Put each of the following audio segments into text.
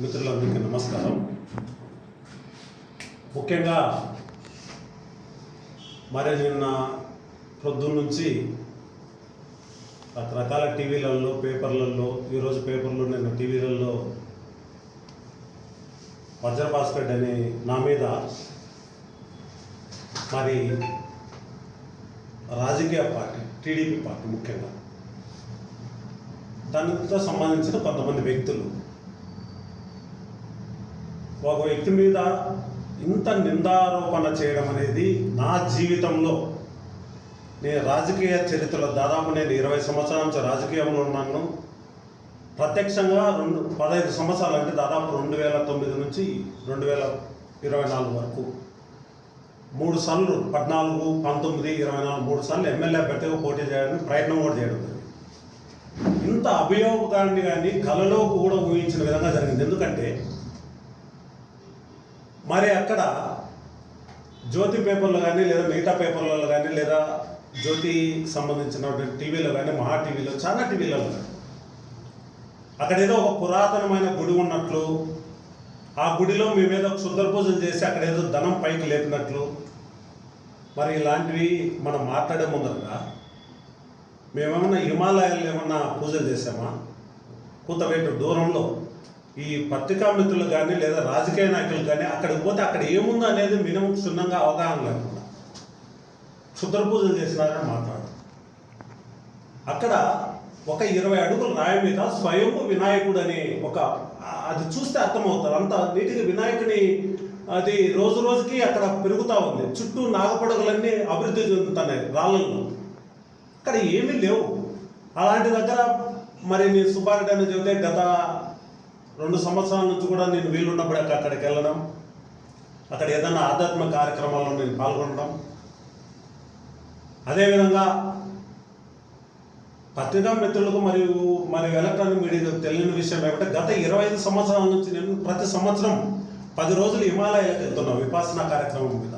మిత్రులందరికీ నమస్కారం. ముఖ్యంగా మరి నిన్న ప్రొద్దున నుంచి రకరకాల టీవీలలో పేపర్లలో ఈరోజు పేపర్లో నిన్న టీవీలలో వజ్రభాస్కర్ అనే నా మీద మరి రాజకీయ పార్టీ టీడీపీ పార్టీ ముఖ్యంగా. దానితో సంబంధించిన కొంతమంది వ్యక్తులు ఒక వ్యక్తి మీద ఇంత నిందారోపణ చేయడం అనేది నా జీవితంలో నేను రాజకీయ చరిత్రలో దాదాపు నేను ఇరవై సంవత్సరాల నుంచి రాజకీయంలో ఉన్నాను. ప్రత్యక్షంగా రెండు పదహైదు సంవత్సరాలు అంటే దాదాపు రెండు వేల తొమ్మిది నుంచి రెండు వేల ఇరవై నాలుగు వరకు. మూడు సార్లు పద్నాలుగు పంతొమ్మిది ఇరవై నాలుగు మూడు సార్లు ఎమ్మెల్యే అభ్యర్థిగా పోటీ చేయడానికి ప్రయత్నం కూడా చేయడం ఇంత అభియోగాన్ని కానీ కలలో కూడా ఊహించిన విధంగా జరిగింది. ఎందుకంటే మరి అక్కడ జ్యోతి పేపర్లో కానీ లేదా మిగతా పేపర్లలో కానీ లేదా జ్యోతి సంబంధించినటువంటి టీవీలో కానీ మహా టీవీలో చాలా టీవీలలో కానీ అక్కడ ఏదో ఒక పురాతనమైన గుడి ఉన్నట్లు ఆ గుడిలో మేమేదో సుందర పూజలు చేసి అక్కడ ఏదో ధనం పైకి లేపినట్లు. మరి ఇలాంటివి మనం మాట్లాడే ముందరగా మేమేమన్నా హిమాలయాల్లో ఏమన్నా పూజలు చేసామా కూతవేటు దూరంలో ఈ పత్రికా మిత్రులు కానీ లేదా రాజకీయ నాయకులు కానీ అక్కడికి పోతే అక్కడ ఏముందో అనేది మినిమం క్షుణ్ణంగా అవగాహన లేకుండా క్షుద్ర పూజలు చేసినారని మాట్లాడు. అక్కడ ఒక ఇరవై అడుగుల రాయి మీద స్వయంభు వినాయకుడు అని ఒక అది చూస్తే అర్థమవుతుంది. అంత నీటిగా వినాయకుని అది రోజు రోజుకి అక్కడ పెరుగుతూ ఉంది. చుట్టూ నాగపడగలన్నీ అభివృద్ధి చెందుతున్నాయి రాళ్ళల్లో. అక్కడ ఏమీ లేవు. అలాంటి దగ్గర మరి నేను సుబ్బారెడ్డి అని చెబితే గత రెండు సంవత్సరాల నుంచి కూడా నేను వీలున్నప్పుడు అక్కడికి వెళ్ళడం అక్కడ ఏదైనా ఆధ్యాత్మిక కార్యక్రమాల్లో నేను పాల్గొనడం. అదేవిధంగా పత్రికా మిత్రులకు మరియు మరియు ఎలక్ట్రానిక్ మీడియాకు తెలియని విషయం ఏమంటే గత ఇరవై ఐదు సంవత్సరాల నుంచి నేను ప్రతి సంవత్సరం పది రోజులు హిమాలయాలకు వెళ్తున్నాం విపాసన కార్యక్రమం మీద.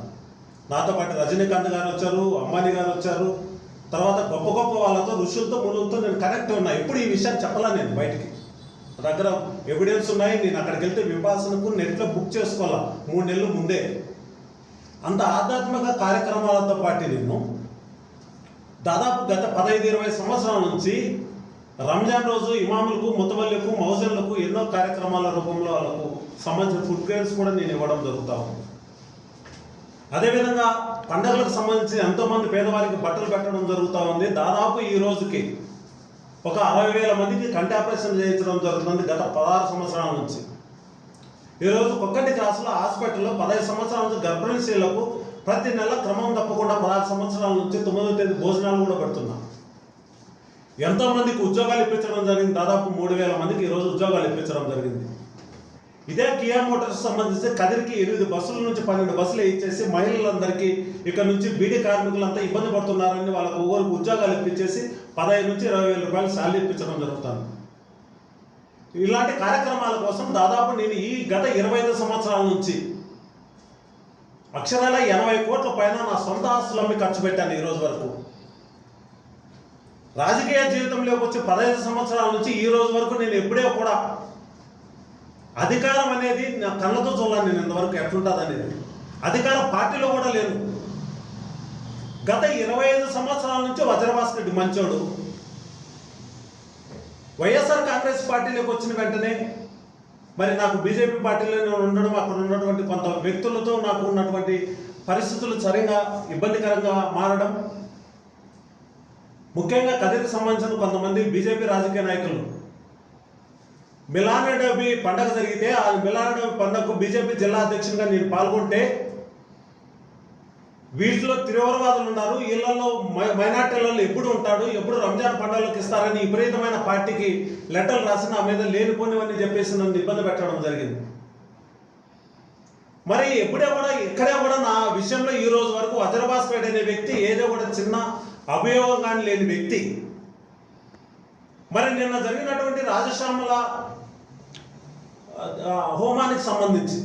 నాతో పాటు రజనీకాంత్ గారు వచ్చారు అంబానీ గారు వచ్చారు. తర్వాత గొప్ప గొప్ప వాళ్ళతో ఋషులతో మునులతో నేను కనెక్ట్ ఉన్నా. ఎప్పుడు ఈ విషయాన్ని చెప్పలా నేను బయటికి. దగ్గర ఎవిడెన్స్ ఉన్నాయి. నేను అక్కడికి వెళ్తే విపాసనకు నెట్లో బుక్ చేసుకోవాలా? మూడు నెలలు ముందే. అంత ఆధ్యాత్మిక కార్యక్రమాలతో పాటు నేను దాదాపు గత పదహైదు ఇరవై సంవత్సరాల నుంచి రంజాన్ రోజు ఇమాములకు ముతవల్లకు మౌజన్లకు ఎన్నో కార్యక్రమాల రూపంలో వాళ్ళకు సంబంధించిన ఫుడ్ గ్రేడ్స్ కూడా నేను ఇవ్వడం జరుగుతూ ఉంది. అదేవిధంగా పండుగలకు సంబంధించి ఎంతోమంది పేదవారికి బట్టలు పెట్టడం జరుగుతూ ఉంది. దాదాపు ఈ రోజుకి ఒక అరవై వేల మందికి కంటి ఆపరేషన్ చేయించడం జరుగుతుంది గత పదహారు సంవత్సరాల నుంచి. ఈరోజు కొక్కటి క్లాసులో హాస్పిటల్లో పదహైదు సంవత్సరాల నుంచి గర్భిణీ స్త్రీలకు ప్రతి నెల క్రమం తప్పకుండా పదహారు సంవత్సరాల నుంచి తొమ్మిదో తేదీ భోజనాలు కూడా పెడుతున్నాం ఎంతో మందికి ఉద్యోగాలు ఇప్పించడం జరిగింది దాదాపు మూడు వేల మందికి ఈరోజు ఉద్యోగాలు ఇప్పించడం జరిగింది. ఇదే కియా మోటార్స్ సంబంధించి కదిరికి ఎనిమిది బస్సుల నుంచి పన్నెండు బస్సులు ఇచ్చేసి మహిళలందరికీ ఇక్కడ నుంచి బీడీ కార్మికులంతా ఇబ్బంది పడుతున్నారని వాళ్ళకు ఊరికి ఉద్యోగాలు ఇప్పించేసి పదహైదు నుంచి ఇరవై వేల రూపాయలు శాలరీ ఇప్పించడం జరుగుతుంది. ఇలాంటి కార్యక్రమాల కోసం దాదాపు నేను ఈ గత ఇరవై ఐదు సంవత్సరాల నుంచి అక్షరాల ఎనభై కోట్ల పైన నా సొంత ఆస్తులమ్మి ఖర్చు పెట్టాను ఈరోజు వరకు. రాజకీయ జీవితంలోకి వచ్చి పదహైదు సంవత్సరాల నుంచి ఈ రోజు వరకు నేను ఎప్పుడే కూడా అధికారం అనేది నా కళ్ళతో చూడాలి నేను ఇంతవరకు ఎట్లుంటుంది అనేది అధికారం పార్టీలో కూడా లేదు. గత ఇరవై ఐదు సంవత్సరాల నుంచి వజ్రభాస్కర్ రెడ్డి మంచోడు. వైఎస్ఆర్ కాంగ్రెస్ పార్టీలోకి వచ్చిన వెంటనే మరి నాకు బీజేపీ పార్టీలో నేను ఉండడం అక్కడ ఉన్నటువంటి కొంత వ్యక్తులతో నాకు ఉన్నటువంటి పరిస్థితులు సరిగా ఇబ్బందికరంగా మారడం ముఖ్యంగా కథకి సంబంధించిన కొంతమంది బీజేపీ రాజకీయ నాయకులు మిలానడబి పండగ జరిగితే ఆ మిలానడబి పండగకు బీజేపీ జిల్లా అధ్యక్షునిగా నేను పాల్గొంటే వీటిలో తీవ్రవాదులు ఉన్నారు. వీళ్ళల్లో మైనార్టీలలో ఎప్పుడు ఉంటాడు ఎప్పుడు రంజాన్ పండుగలకు ఇస్తారని విపరీతమైన పార్టీకి లెటర్లు రాసి నా మీద లేనిపోనివని చెప్పేసి నన్ను ఇబ్బంది పెట్టడం జరిగింది. మరి ఎప్పుడే కూడా ఇక్కడే కూడా నా విషయంలో ఈ రోజు వరకు వజ్రభాస్కర్ అనే వ్యక్తి ఏదో కూడా చిన్న అభియోగం కానీ లేని వ్యక్తి. మరి నిన్న జరిగినటువంటి రాజశ్యామల హోమానికి సంబంధించి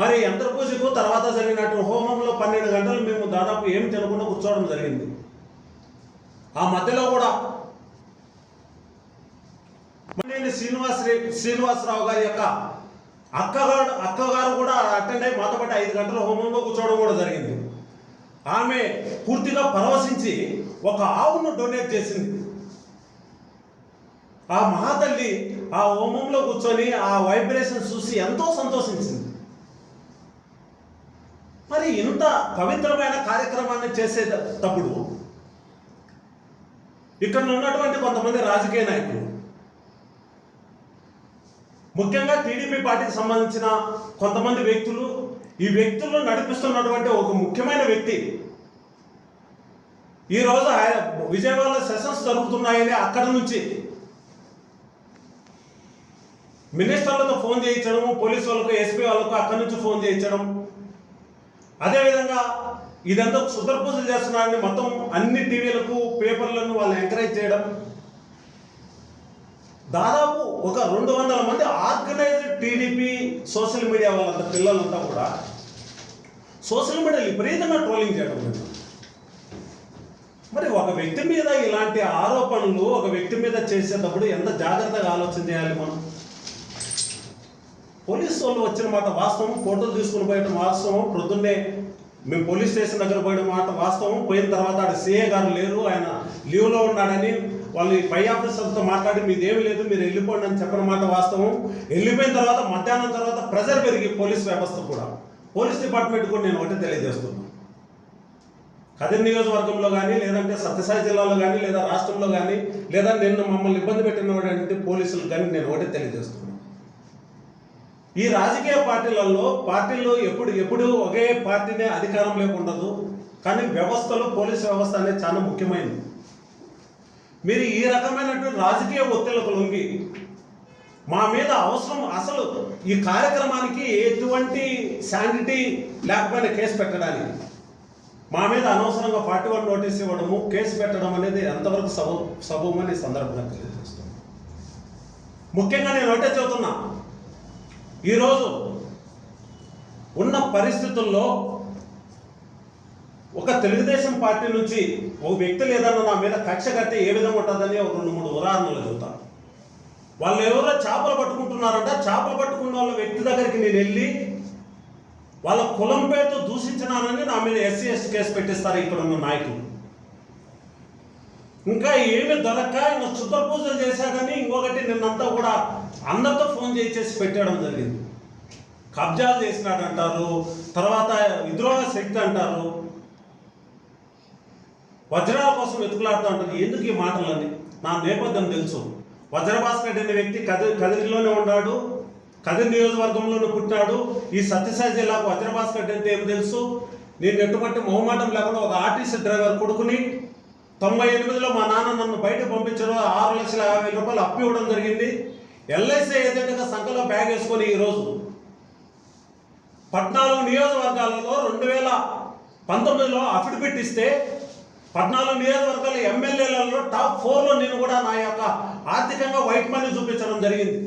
మరి యంత్ర పూజకు తర్వాత జరిగినట్టు హోమంలో పన్నెండు గంటలు మేము దాదాపు ఏం తినకుండా కూర్చోవడం జరిగింది. ఆ మధ్యలో కూడా మరి ఆర్పినేని శ్రీనివాస్ శ్రీనివాసరావు గారి యొక్క అక్కగారు అక్కగారు కూడా అటెండ్ అయ్యి మాతో పాటు ఐదు గంటల హోమంలో కూర్చోవడం కూడా జరిగింది. ఆమె పూర్తిగా పరవశించి ఒక ఆవును డొనేట్ చేసింది. ఆ మహాతల్లి ఆ హోమంలో కూర్చొని ఆ వైబ్రేషన్ చూసి ఎంతో సంతోషించింది. మరి ఇంత పవిత్రమైన కార్యక్రమాన్ని చేసేటప్పుడు ఇక్కడ ఉన్నటువంటి కొంతమంది రాజకీయ నాయకులు ముఖ్యంగా టీడీపీ పార్టీకి సంబంధించిన కొంతమంది వ్యక్తులు ఈ వ్యక్తులను నడిపిస్తున్నటువంటి ఒక ముఖ్యమైన వ్యక్తి. ఈరోజు ఆయన విజయవాడలో సెషన్స్ జరుగుతున్నాయని అక్కడ నుంచి మినిస్టర్లతో ఫోన్ చేయించడం పోలీసు వాళ్ళకు ఎస్పీ వాళ్ళకు అక్కడి నుంచి ఫోన్ చేయించడం అదేవిధంగా ఇదంతా సుందర పూజలు చేస్తున్నారని మొత్తం అన్ని టీవీలకు పేపర్లను వాళ్ళు ఎంకరేజ్ చేయడం. దాదాపు ఒక రెండు వందల మంది ఆర్గనైజ్డ్ టీడీపీ సోషల్ మీడియా వాళ్ళంతా పిల్లలంతా కూడా సోషల్ మీడియా విపరీతంగా ట్రోలింగ్ చేయడం లేదు. మరి ఒక వ్యక్తి మీద ఇలాంటి ఆరోపణలు ఒక వ్యక్తి మీద చేసేటప్పుడు ఎంత జాగ్రత్తగా ఆలోచన చేయాలి మనం? పోలీసు వాళ్ళు వచ్చిన మాట వాస్తవం ఫోటోలు తీసుకుని పోయడం వాస్తవం ప్రొద్దున్నే మేము పోలీస్ స్టేషన్ దగ్గర పోయడం మాట వాస్తవం పోయిన తర్వాత ఆడ సీఏ గారు లేరు ఆయన లీవ్లో ఉన్నాడని వాళ్ళు పై ఆఫీసర్తో మాట్లాడి మీదేమి లేదు మీరు వెళ్ళిపోండి అని చెప్పిన మాట వాస్తవం. వెళ్ళిపోయిన తర్వాత మధ్యాహ్నం తర్వాత ప్రెజర్ పెరిగి పోలీస్ వ్యవస్థ కూడా. పోలీస్ డిపార్ట్మెంట్ కూడా నేను ఒకటి తెలియజేస్తున్నాను కదిరి నియోజకవర్గంలో కానీ లేదంటే సత్యసాయి జిల్లాలో కానీ లేదా రాష్ట్రంలో కానీ లేదా నిన్ను మమ్మల్ని ఇబ్బంది పెట్టినటువంటి పోలీసులు కానీ నేను ఒకటి తెలియజేస్తున్నాను ఈ రాజకీయ పార్టీలలో పార్టీలు ఎప్పుడు ఎప్పుడు ఒకే పార్టీనే అధికారం ఉండదు కానీ వ్యవస్థలో పోలీస్ వ్యవస్థ అనేది చాలా ముఖ్యమైనది. మీరు ఈ రకమైనటువంటి రాజకీయ ఒత్తిళ్ళకు లొంగి మా మీద అవసరం అసలు ఈ కార్యక్రమానికి ఎటువంటి శాండిటీ లేకపోయినా కేసు పెట్టడానికి. మా మీద అనవసరంగా ఫార్టీ వన్ నోటీస్ ఇవ్వడము కేసు పెట్టడం అనేది ఎంతవరకు సబ సబూమని సందర్భంగా తెలియజేస్తుంది ముఖ్యంగా నేను ఒకటే చెబుతున్నా ఈరోజు ఉన్న పరిస్థితుల్లో ఒక తెలుగుదేశం పార్టీ నుంచి ఒక వ్యక్తి లేదన్న నా మీద కక్ష కట్టి ఏ విధంగా ఉంటుందని ఒక రెండు మూడు ఉదాహరణలు చెబుతాను వాళ్ళు ఎవరో చేపలు పట్టుకుంటున్నారంట చేపలు పట్టుకున్న వాళ్ళ వ్యక్తి దగ్గరికి నేను వెళ్ళి వాళ్ళ కులం పేరుతో దూషించినానని నా మీద ఎస్సీ ఎస్టీ కేసు పెట్టిస్తారు ఇక్కడ ఉన్న నాయకులు. ఇంకా ఏమి దొరక్క? ఇంకా శుద్ధ పూజలు చేశాడని ఇంకొకటి నిన్నంతా కూడా అందరితో ఫోన్ చేసేసి పెట్టడం జరిగింది. కబ్జాలు చేసినాడు అంటారు తర్వాత విద్రోహ శక్తి అంటారు. వజ్రాల కోసం వెతుకులాడుతూ ఉంటారు. ఎందుకు ఈ మాటలని నా నేపథ్యం తెలుసు. వజ్రభాస్కర్ అనే వ్యక్తి కదిరి కదిరిలోనే ఉన్నాడు. కదిరి నియోజకవర్గంలోనే పుట్టాడు. ఈ సత్యసాయి జిల్లాకు వజ్రభాస్కర్ అంటే ఏమి తెలుసు? నేను ఎటువంటి మొహమాటం లేకుండా ఒక ఆర్టీసీ డ్రైవర్ కొడుకుని తొంభై ఎనిమిదిలో మా నాన్న నన్ను బయట పంపించడం ఆరు లక్షల యాభై వేల రూపాయలు అప్పు ఇవ్వడం జరిగింది. ఎల్ఐసి ఏజెంట్గా సంఖలో బ్యాగ్ వేసుకొని ఈరోజు పద్నాలుగు నియోజకవర్గాలలో రెండు వేల పంతొమ్మిదిలో అఫిడవిట్ ఇస్తే పద్నాలుగు నియోజకవర్గాల ఎమ్మెల్యేలలో టాప్ ఫోర్లో నేను కూడా నా యొక్క ఆర్థికంగా వైట్ మనీ చూపించడం జరిగింది.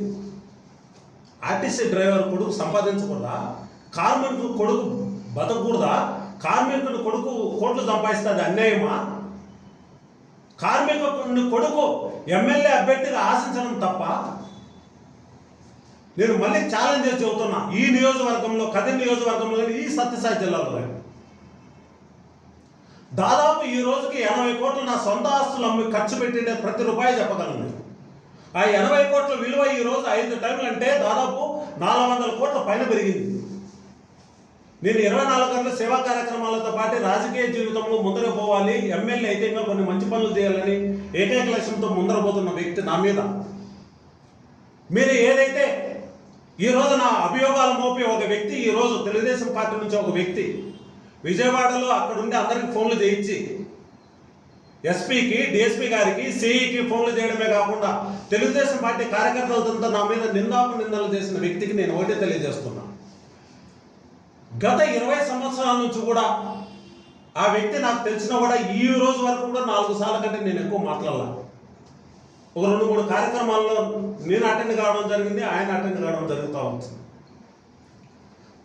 ఆర్టీసీ డ్రైవర్ కొడుకు సంపాదించకూడదా? కార్మికుడు కొడుకు బతకూడదా? కార్మికుడు కొడుకు కోట్లు సంపాదిస్తే అది అన్యాయమా? కార్మిక కొడుకు ఎమ్మెల్యే అభ్యర్థిగా ఆశించడం తప్ప నేను మళ్ళీ ఛాలెంజ్ చేసి చెబుతున్నా. ఈ నియోజకవర్గంలో కదిరి నియోజకవర్గంలో ఈ సత్యసాయి జిల్లాలో కానీ దాదాపు ఈ రోజుకి ఎనభై కోట్లు నా సొంత ఆస్తులు అమ్మి ఖర్చు పెట్టిండే ప్రతి రూపాయి చెప్పగలను. ఆ ఎనభై కోట్ల విలువ ఈ రోజు ఐదు టైంలు అంటే దాదాపు నాలుగు వందల కోట్ల పైన పెరిగింది. నేను ఇరవై నాలుగు గంటల సేవా కార్యక్రమాలతో పాటు రాజకీయ జీవితంలో ముందర పోవాలి. ఎమ్మెల్యే అయితే ఇంకా కొన్ని మంచి పనులు చేయాలని ఏకైక లక్ష్యంతో ముందర పోతున్న వ్యక్తి నా మీద. మీరు ఏదైతే ఈ రోజు నా అభియోగాలు మోపే ఒక వ్యక్తి ఈ రోజు తెలుగుదేశం పార్టీ నుంచి ఒక వ్యక్తి విజయవాడలో అక్కడ ఉండి అందరికి ఫోన్లు చేయించి ఎస్పీకి డిఎస్పీ గారికి సిఈకి ఫోన్లు చేయడమే కాకుండా తెలుగుదేశం పార్టీ కార్యకర్తలతో నా మీద నిందాపు నిందలు చేసిన వ్యక్తికి నేను ఒకటే తెలియజేస్తున్నా. గత ఇరవై సంవత్సరాల నుంచి కూడా ఆ వ్యక్తి నాకు తెలిసినా కూడా ఈ రోజు వరకు కూడా నాలుగు సార్ల కంటే నేను ఎక్కువ మాట్లాడాల. ఒక రెండు మూడు కార్యక్రమాల్లో నేను అటెండ్ కావడం జరిగింది ఆయన అటెండ్ కావడం జరుగుతూ ఉంది.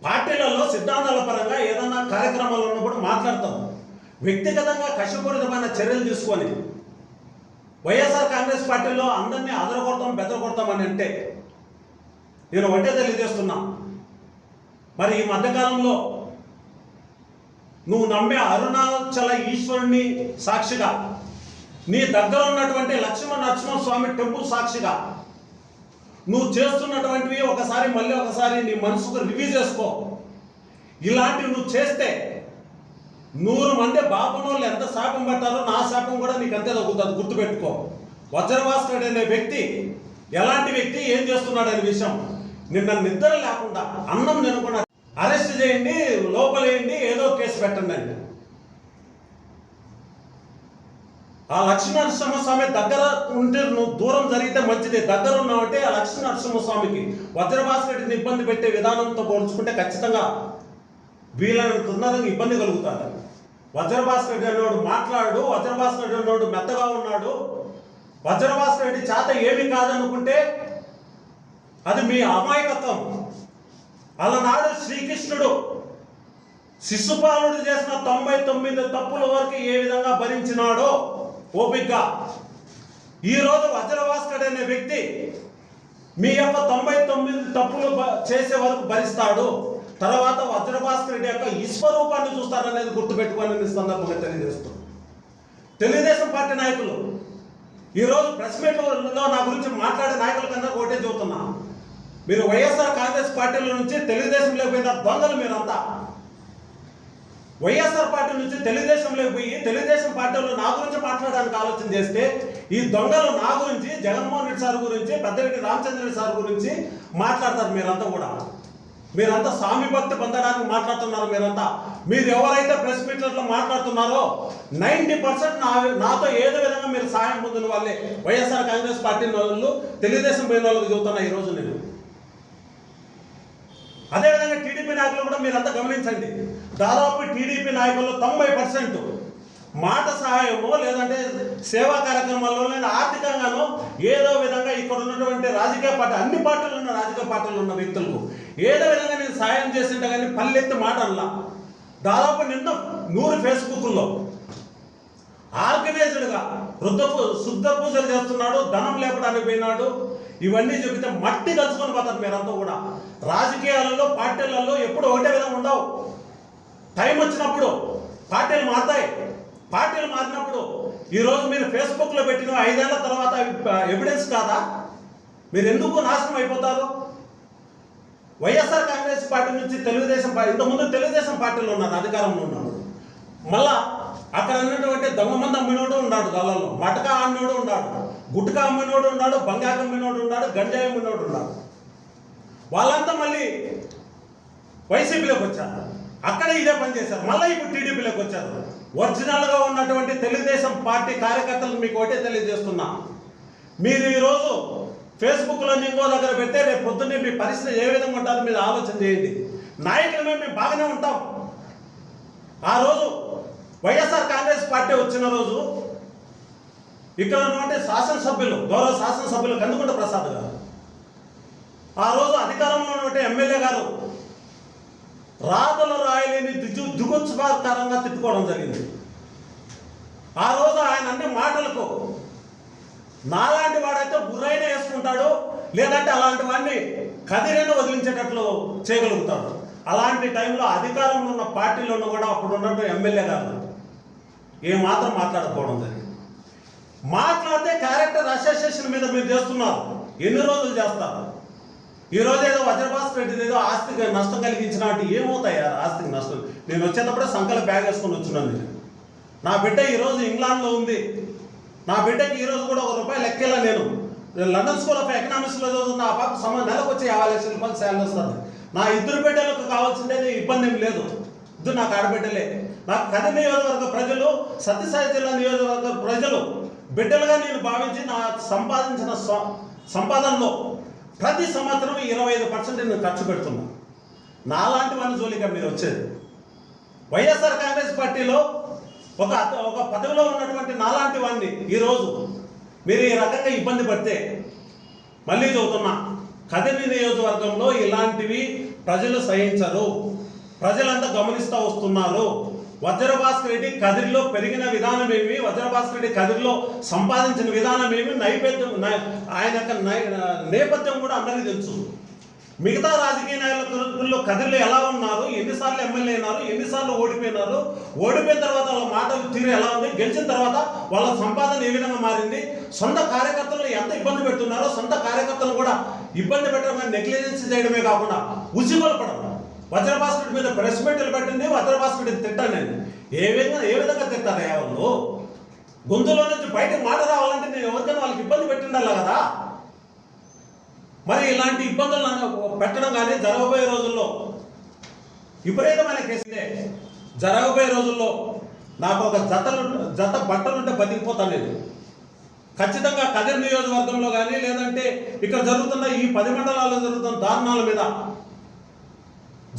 పార్టీలలో సిద్ధాంతాల పరంగా ఏదన్నా కార్యక్రమాలు ఉన్నప్పుడు మాట్లాడతాం. వ్యక్తిగతంగా కష్టపూరితమైన చర్యలు తీసుకొని వైఎస్ఆర్ కాంగ్రెస్ పార్టీలో అందరినీ అదరగొడతాం బెదరగొడతాం అని అంటే నేను ఒకటే తెలియజేస్తున్నాను మరి ఈ మధ్యకాలంలో నువ్వు నమ్మే అరుణాచల ఈశ్వరుణ్ణి సాక్షిగా నీ దగ్గర ఉన్నటువంటి లక్ష్మణ నరసింహ స్వామి టెంపుల్ సాక్షిగా నువ్వు చేస్తున్నటువంటివి ఒకసారి మళ్ళీ ఒకసారి నీ మనసుకు రివ్యూ చేసుకో. ఇలాంటివి నువ్వు చేస్తే నూరు మంది బాపనోళ్ళు ఎంత శాపం పట్టారో నా శాపం కూడా నీకు అంతే తగ్గుతుంది గుర్తుపెట్టుకో. వజ్రవాసుడు అనే వ్యక్తి ఎలాంటి వ్యక్తి ఏం చేస్తున్నాడు అనే విషయం. నిన్న నిద్ర లేకుండా అన్నం తినకుండా అరెస్ట్ చేయండి లోపలేయండి ఏదో కేసు పెట్టండి అండి ఆ లక్ష్మీనరసింహ స్వామి దగ్గర ఉంటే నువ్వు దూరం జరిగితే మంచిది. దగ్గర ఉన్నావంటే ఆ లక్ష్మీనరసింహ స్వామికి వజ్రభాస్కరుడిని ఇబ్బంది పెట్టే విధానంతో పోల్చుకుంటే ఖచ్చితంగా వీళ్ళని తొందరగా ఇబ్బంది కలుగుతారు వజ్రభాస్కరుడు అనేవాడు మాట్లాడు వజ్రభాస్కరుడు అనేవాడు మెత్తగా ఉన్నాడు. వజ్రభాస్కరుడి చేత ఏమి కాదనుకుంటే అది మీ అమాయకత్వం. అలనాడు శ్రీకృష్ణుడు శిశుపాలుడు చేసిన తొంభై తొమ్మిది తప్పుల వరకు ఏ విధంగా భరించినాడో ఓపిగ్గా. ఈరోజు వజ్రభాస్కరుడు అనే వ్యక్తి మీ యొక్క తొంభై తొమ్మిది తప్పులు బ- చేసే వరకు భరిస్తాడు. తర్వాత వజ్రభాస్కరుడి యొక్క ఈశ్వరూపాన్ని చూస్తారనేది గుర్తుపెట్టుకోవాలని సందర్భంగా తెలియజేస్తుంది తెలుగుదేశం పార్టీ నాయకులు ఈరోజు ప్రెస్ మీట్లో నా గురించి మాట్లాడే నాయకుల కన్నా ఒకటే చెబుతున్నా. మీరు వైఎస్ఆర్ కాంగ్రెస్ పార్టీల నుంచి తెలుగుదేశంలోకి పోయిన దొంగలు మీరంతా. వైఎస్ఆర్ పార్టీ నుంచి తెలుగుదేశంలోకి పోయి తెలుగుదేశం పార్టీలో నా గురించి మాట్లాడడానికి ఆలోచన చేస్తే ఈ దొంగలు నా గురించి జగన్మోహన్ రెడ్డి సార్ గురించి పెద్దరెడ్డి రామచంద్ర సార్ గురించి మాట్లాడతారు మీరంతా కూడా. మీరంతా స్వామి భక్తి పొందడానికి మాట్లాడుతున్నారు మీరంతా. మీరు ఎవరైతే ప్రెస్ మీట్లలో మాట్లాడుతున్నారో నైంటీ పర్సెంట్ నా నాతో ఏదో విధంగా మీరు సహాయం పొందిన వాళ్ళే. వైఎస్ఆర్ కాంగ్రెస్ పార్టీ వాళ్ళు తెలుగుదేశం పోయిన వాళ్ళకి చెబుతున్నా ఈరోజు నేను. అదేవిధంగా టీడీపీ నాయకులు కూడా మీరంతా గమనించండి. దాదాపు టీడీపీ నాయకుల్లో తొంభై పర్సెంట్ మాట సహాయమో లేదంటే సేవా కార్యక్రమాల్లో లేదా ఆర్థికంగానో ఏదో విధంగా ఇక్కడ ఉన్నటువంటి రాజకీయ పార్టీ అన్ని పార్టీలు ఉన్న రాజకీయ పార్టీలు ఉన్న వ్యక్తులకు ఏదో విధంగా నేను సాయం చేసింటే కానీ పల్లెత్తి మాట దాదాపు నిన్న నూరు ఫేస్బుక్లో ఆర్గనైజ్డ్గా వృద్ధ పూ- శుద్ధ పూజలు చేస్తున్నాడు ధనం లేపడానికి పోయినాడు. ఇవన్నీ చెబితే మట్టి కలుసుకొని పోతారు మీరంతా కూడా. రాజకీయాలలో పార్టీలలో ఎప్పుడు ఒకటే విధంగా ఉండవు. టైం వచ్చినప్పుడు పార్టీలు మారుతాయి. పార్టీలు మారినప్పుడు ఈరోజు మీరు ఫేస్బుక్లో పెట్టిన ఐదేళ్ళ తర్వాత ఎవిడెన్స్ కాదా? మీరు ఎందుకు నాశనం అయిపోతారు? వైఎస్ఆర్ కాంగ్రెస్ పార్టీ నుంచి తెలుగుదేశం పార్టీ ఇంతకుముందు తెలుగుదేశం పార్టీలో ఉన్నారు అధికారంలో ఉన్నాడు మళ్ళా అక్కడ ఉన్నటువంటి దొంగ మంది అమ్మినోడు ఉన్నాడు గల్లలో. మటక అమ్మినోడు ఉన్నాడు. గుట్కా అమ్మినోడు ఉన్నాడు బంగాకు అమ్మినోడు ఉన్నాడు గంజాయి అమ్మినోడు ఉన్నాడు. వాళ్ళంతా మళ్ళీ వైసీపీలోకి వచ్చారు. అక్కడ ఇదే పని చేశారు. మళ్ళీ ఇప్పుడు టీడీపీలోకి వచ్చారు. ఒరిజినల్గా ఉన్నటువంటి తెలుగుదేశం పార్టీ కార్యకర్తలు మీకు ఒకటే తెలియజేస్తున్నా. మీరు ఈరోజు ఫేస్బుక్లో ఇంకో దగ్గర పెడితే రేపు పొద్దున్నే మీ పరిస్థితి ఏ విధంగా ఉంటుందో మీరు ఆలోచన చేయండి. నాయకులమే మేము బాగానే ఉంటాం. ఆ రోజు వైఎస్ఆర్ కాంగ్రెస్ పార్టీ వచ్చిన రోజు ఇక్కడ ఉన్నటువంటి శాసనసభ్యులు గౌరవ శాసనసభ్యులు కందుకుంట ప్రసాద్ గారు. ఆ రోజు అధికారంలో ఉన్నటువంటి ఎమ్మెల్యే గారు రాతలు రాయలేని దిగు దిగుత్సాకరంగా తిట్టుకోవడం జరిగింది. ఆ రోజు ఆయన అన్ని మాటలకు నాలాంటి వాడైతే బుర్రైన వేసుకుంటాడు లేదంటే అలాంటి వాడిని కదిరైన వదిలించేటట్లు చేయగలుగుతాడు. అలాంటి టైంలో అధికారంలో ఉన్న పార్టీలోనూ కూడా అప్పుడు ఉన్నట్టు ఎమ్మెల్యే గారు ఏమాత్రం మాట్లాడకపోవడం జరిగింది. మాట్లాడితే క్యారెక్టర్ అసోసియేషన్ మీద మీరు చేస్తున్నారు. ఎన్ని రోజులు చేస్తారు? ఈ ఏదో వజ్రభాస్కర్ రెడ్డి ఏదో ఆస్తికి నష్టం కలిగించినట్టు ఏమవుతాయి? ఆస్తికి నష్టం. నేను వచ్చేటప్పుడే సంకల బ్యాగ్ వేసుకొని వచ్చినాను నేను. నా బిడ్డ ఈరోజు ఇంగ్లాండ్లో ఉంది. నా బిడ్డకి ఈరోజు కూడా ఒక రూపాయి లెక్కేలా నేను. లండన్ స్కూల్ ఆఫ్ ఎకనామిక్స్లో చదువుతున్న ఆ పాప సమ నెలకు వచ్చి యాభై లక్షల రూపాయలు శాలరీ వస్తుంది. నా ఇద్దరు బిడ్డలకు కావాల్సిందే ఇబ్బంది ఏం లేదు. ఇద్దరు నాకు ఆడబిడ్డలే. నాకు కథ నియోజకవర్గ ప్రజలు సత్యసాయి జిల్లా నియోజకవర్గ ప్రజలు బిడ్డలుగా నేను భావించి నా సంపాదించిన సంపాదనలో ప్రతి సంవత్సరం ఇరవై ఐదు పర్సెంట్ నేను ఖర్చు పెడుతున్నా. నాలాంటి వాళ్ళ జోలిగా మీరు వచ్చేది. వైఎస్ఆర్ కాంగ్రెస్ పార్టీలో ఒక ఒక పదవిలో ఉన్నటువంటి నాలాంటి వాడిని ఈరోజు మీరు ఈ రకంగా ఇబ్బంది పడితే మళ్ళీ చదువుతున్నా. కదిరి నియోజకవర్గంలో ఇలాంటివి ప్రజలు సహించరు. ప్రజలంతా గమనిస్తూ వస్తున్నారు. వజ్రభాస్కర్ రెడ్డి కదిరిలో పెరిగిన విధానం ఏమి? వజ్రభాస్కర్ రెడ్డి కదిరిలో సంపాదించిన విధానం ఏమి? నైపేద్యం ఆయన యొక్క నేపథ్యం కూడా అందరికీ తెలుసు. మిగతా రాజకీయ నాయకుల్లో కదిరిలో ఎలా ఉన్నారు? ఎన్నిసార్లు ఎమ్మెల్యే అయినారు? ఎన్నిసార్లు ఓడిపోయినారు? ఓడిపోయిన తర్వాత వాళ్ళ మాటలు తీరు ఎలా ఉంది? గెలిచిన తర్వాత వాళ్ళ సంపాదన ఏ విధంగా మారింది? సొంత కార్యకర్తలను ఎంత ఇబ్బంది పెడుతున్నారో సొంత కార్యకర్తలు కూడా ఇబ్బంది పెట్టడం నెగ్లిజెన్స్ చేయడమే కాకుండా ఉసిగొల్పడం. వజ్రభాస్కర్ మీద ప్రెస్ మీట్లు పెట్టింది వజ్రభాస్కర్ తిట్టాను నేను ఏ విధంగా ఏ విధంగా తిట్టారయ్యా వాళ్ళు? గొంతులో నుంచి బయటకు మాట రావాలంటే నేను ఎవరికైనా వాళ్ళకి ఇబ్బంది పెట్టిండాలి కదా? మరి ఇలాంటి ఇబ్బందులు నన్ను పెట్టడం కానీ జరగబోయే రోజుల్లో విపరీతమైన కేసులే జరగబోయే రోజుల్లో నాకు ఒక జతలు జత బట్టలుంటే బతికిపోతాను నేను. ఖచ్చితంగా కదిరి నియోజకవర్గంలో కానీ లేదంటే ఇక్కడ జరుగుతున్న ఈ పది మండలాల్లో జరుగుతున్న దారుణాల మీద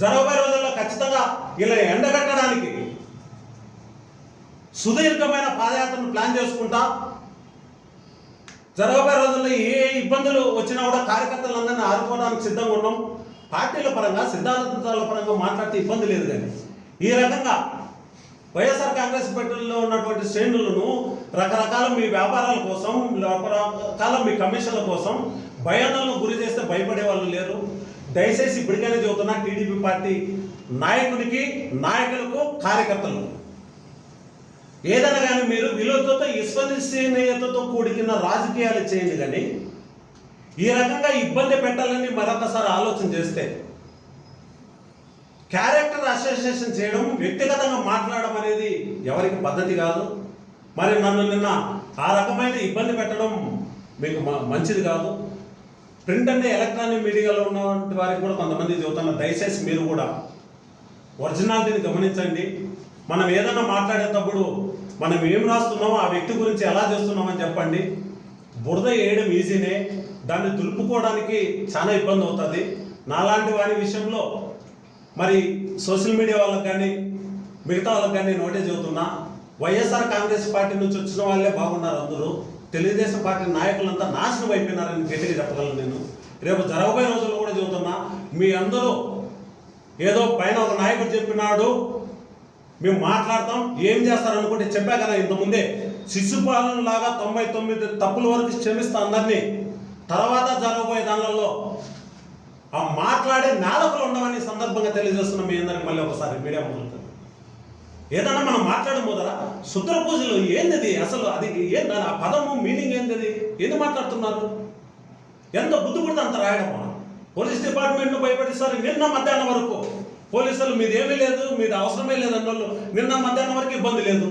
జరగబోయే రోజుల్లో ఖచ్చితంగా ఇలా ఎండగట్టడానికి సుదీర్ఘమైన పాదయాత్రను ప్లాన్ చేసుకుంటా. జరగబోయే రోజుల్లో ఏ ఇబ్బందులు వచ్చినా కూడా కార్యకర్తలందరినీ ఆదుకోవడానికి సిద్ధంగా ఉన్నాం. పార్టీల పరంగా సిద్ధాంతాల పరంగా మాట్లాడితే ఇబ్బంది లేదు కానీ ఈ రకంగా వైఎస్ఆర్ కాంగ్రెస్ పార్టీలో ఉన్నటువంటి శ్రేణులను రకరకాల మీ వ్యాపారాల కోసం రకరకాల మీ కమిషన్ల కోసం భయాలను గురి చేస్తే భయపడే వాళ్ళు లేరు. దయచేసి ఇప్పటికైనా చెబుతున్నా టీడీపీ పార్టీ నాయకునికి నాయకులకు కార్యకర్తలకు. ఏదైనా కానీ మీరు విలువతో విశ్వసనీయతతో కూడికిన రాజకీయాలు చేయండి కానీ ఈ రకంగా ఇబ్బంది పెట్టాలని మరొకసారి ఆలోచన చేస్తే క్యారెక్టర్ అసోసియేషన్ చేయడం వ్యక్తిగతంగా మాట్లాడడం అనేది ఎవరికి పద్ధతి కాదు. మరి నన్ను నిన్న ఆ రకమైన ఇబ్బంది పెట్టడం మీకు మ- మంచిది కాదు. ప్రింట్ అంటే ఎలక్ట్రానిక్ మీడియాలో ఉన్నటువంటి వారికి కూడా కొంతమంది చెబుతున్న దయచేసి మీరు కూడా ఒరిజినాలిటీని గమనించండి. మనం ఏదైనా మాట్లాడేటప్పుడు మనం ఏం రాస్తున్నామో ఆ వ్యక్తి గురించి ఎలా చేస్తున్నామని చెప్పండి. బురద వేయడం ఈజీనే దాన్ని దులుపుకోవడానికి చాలా ఇబ్బంది అవుతుంది. నాలాంటి వారి విషయంలో మరి సోషల్ మీడియా వాళ్ళకి కానీ మిగతా వాళ్ళకి కానీ నోటీస్ చెబుతున్నా వైఎస్ఆర్ కాంగ్రెస్ పార్టీ నుంచి వచ్చిన వాళ్ళే బాగున్నారు అందరూ. తెలుగుదేశం పార్టీ నాయకులంతా నాశనం అయిపోయినారని గట్టిగా చెప్పగలను నేను. రేపు జరగబోయే రోజుల్లో కూడా చెబుతున్నా మీ అందరూ ఏదో పైన ఒక నాయకుడు చెప్పినాడు మేము మాట్లాడతాం ఏం చేస్తారనుకుంటే చెప్పా కదా ఇంతకుముందే. శిశుపాలన లాగా తొంభై తొమ్మిది తప్పుల వరకు క్షమిస్తా అందరినీ. తర్వాత జరగబోయే దానిలలో ఆ మాట్లాడే నాలుకలు ఉండవని సందర్భంగా తెలియజేస్తున్నాం మీ అందరికి మళ్ళీ ఒకసారి మీడియా ముందు ఏదన్నా మనం మాట్లాడడం ముందర శుద్ర పూజలు ఏంది అసలు అది ఏం ఆ పదము మీనింగ్ ఏంది ఏంది మాట్లాడుతున్నారు? ఎంత బుద్ధి పడితే అంత రాయడం పోలీస్ డిపార్ట్మెంట్ను భయపడిస్తారు నిన్న మధ్యాహ్నం వరకు పోలీసులు మీదేమీ లేదు మీది అవసరమే లేదు వాళ్ళు నిన్న మధ్యాహ్నం వరకు ఇబ్బంది లేదు.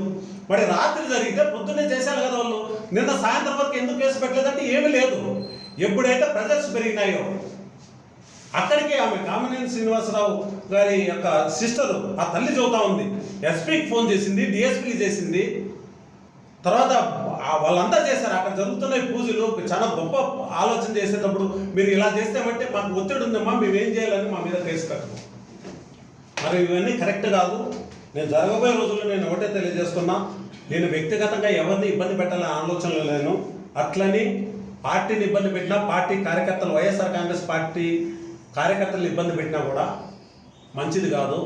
మరి రాత్రి జరిగితే పొద్దున్నే చేశారు కదా వాళ్ళు. నిన్న సాయంత్రం వరకు ఎందుకు కేసు పెట్టలేదంటే ఏమీ లేదు. ఎప్పుడైతే ప్రజెస్ పెరిగినాయో అక్కడికి ఆమె కామినేని శ్రీనివాసరావు గారి యొక్క సిస్టర్ ఆ తల్లి చదువుతా ఉంది. ఎస్పీకి ఫోన్ చేసింది డిఎస్పీకి చేసింది. తర్వాత వాళ్ళంతా చేశారు. అక్కడ జరుగుతున్న ఈ పూజలు చాలా గొప్ప ఆలోచన చేసేటప్పుడు మీరు ఇలా చేస్తామంటే మాకు ఒత్తిడి ఉందమ్మా మేము ఏం చేయాలని మా మీద కేసు కట్టము మరి ఇవన్నీ కరెక్ట్ కాదు. నేను జరగబోయే రోజుల్లో నేను ఒకటే తెలియజేస్తున్నా. నేను వ్యక్తిగతంగా ఎవరిని ఇబ్బంది పెట్టాలనే ఆలోచనలో లేను. అట్లని పార్టీని ఇబ్బంది పెట్టినా పార్టీ కార్యకర్తలు వైఎస్ఆర్ కాంగ్రెస్ పార్టీ కార్యకర్తలు ఇబ్బంది పెట్టినా కూడా మంచిది కాదు.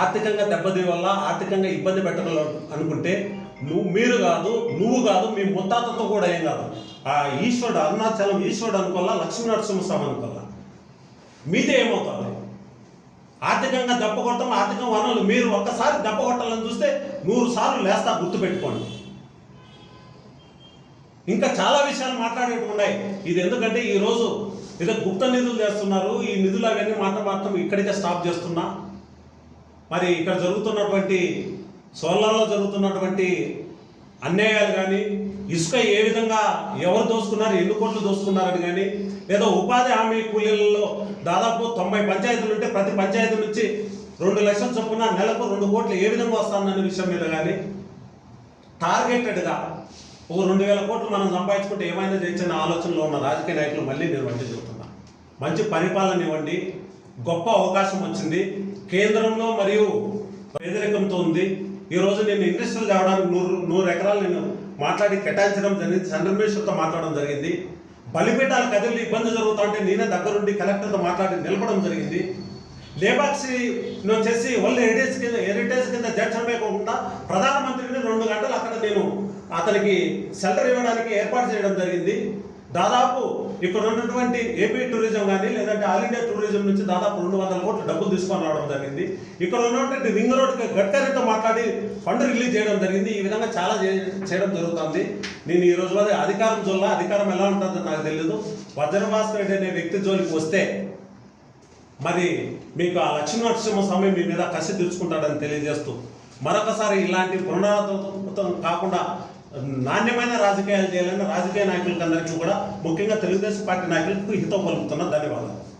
ఆర్థికంగా దెబ్బతి వల్ల ఆర్థికంగా ఇబ్బంది పెట్టగల అనుకుంటే నువ్వు మీరు కాదు నువ్వు కాదు మీ ముత్తాతతో కూడా ఏం కాదు. ఆ ఈశ్వరుడు అరుణాచలం ఈశ్వరుడు అనుకోవాలా లక్ష్మీ నరసింహస్వామి అనుకోవాలా? మీదే ఏమవుతుంది ఆర్థికంగా దెబ్బ కొట్టడం ఆర్థిక వనరులు మీరు ఒక్కసారి దెబ్బ కొట్టాలని చూస్తే నూరు సార్లు లేస్తా గుర్తుపెట్టుకోండి. ఇంకా చాలా విషయాలు మాట్లాడేట్టు ఉన్నాయి. ఇది ఎందుకంటే ఈరోజు ఏదో గుప్త నిధులు చేస్తున్నారు. ఈ నిధులు అవన్నీ మాట్లాడటం ఇక్కడికే స్టాప్ చేస్తున్నా. మరి ఇక్కడ జరుగుతున్నటువంటి సోలార్లో జరుగుతున్నటువంటి అన్యాయాలు కానీ ఇసుక ఏ విధంగా ఎవరు దోసుకున్నారు ఎన్ని కోట్లు దోసుకున్నారని కానీ లేదా ఉపాధి హామీ కూలీలలో దాదాపు తొంభై పంచాయతీలు ఉంటే ప్రతి పంచాయతీ నుంచి రెండు లక్షల చొప్పున నెలకు రెండు కోట్లు ఏ విధంగా వస్తానన్న విషయం మీద కానీ టార్గెటెడ్గా ఒక రెండు వేల కోట్లు మనం సంపాదించుకుంటే ఏమైనా చేయొచ్చన్న ఆలోచనలో ఉన్న రాజకీయ నాయకులు మళ్ళీ నేను వంటి చెబుతున్నా మంచి పరిపాలన ఇవ్వండి. గొప్ప అవకాశం వచ్చింది. కేంద్రంలో మరియు పేదరికంతో ఉంది. ఈరోజు నేను ఇండస్ట్రియల్ కావడానికి నూరు నూరు ఎకరాలు నేను మాట్లాడి కేటాయించడం జరిగింది. చంద్రమేశ్వర్తో మాట్లాడడం జరిగింది. బలిపీఠాల కదిలి ఇబ్బంది జరుగుతా ఉంటే నేనే దగ్గరుండి కలెక్టర్తో మాట్లాడి నిలపడం జరిగింది. లేబాక్సీ వచ్చేసి ఓన్లీ హెరిటేజ్ కింద హెరిటేజ్ కింద జడ్జమే కాకుండా ప్రధానమంత్రిని రెండు గంటలు అక్కడ నేను అతనికి సెంటర్ ఇవ్వడానికి ఏర్పాటు చేయడం జరిగింది. దాదాపు ఇక్కడ ఉన్నటువంటి ఏపీ టూరిజం కానీ లేదంటే ఆల్ ఇండియా టూరిజం నుంచి దాదాపు రెండు వందల కోట్లు డబ్బులు తీసుకొని రావడం జరిగింది. ఇక్కడ ఉన్నటువంటి రింగ్ రోడ్కి గడ్కరీతో మాట్లాడి ఫండ్ రిలీజ్ చేయడం జరిగింది. ఈ విధంగా చాలా చే- చేయడం జరుగుతుంది. నేను ఈ రోజు అధికారం జోల్లా అధికారం ఎలా ఉంటుందో నాకు తెలియదు వజ్రభాస్కర్ రెడ్డి అనే వ్యక్తి జోలికి వస్తే మరి మీకు ఆ లక్ష్మీనరసింహ స్వామి మీ మీద కసి తీర్చుకుంటాడని తెలియజేస్తూ మరొకసారి ఇలాంటి పునరావృతం కాకుండా నాణ్యమైన రాజకీయాలు చేయాలని రాజకీయ నాయకులకి అందరికీ కూడా ముఖ్యంగా తెలుగుదేశం పార్టీ నాయకులకు హితం పలుకుతున్నా ధన్యవాదాలు.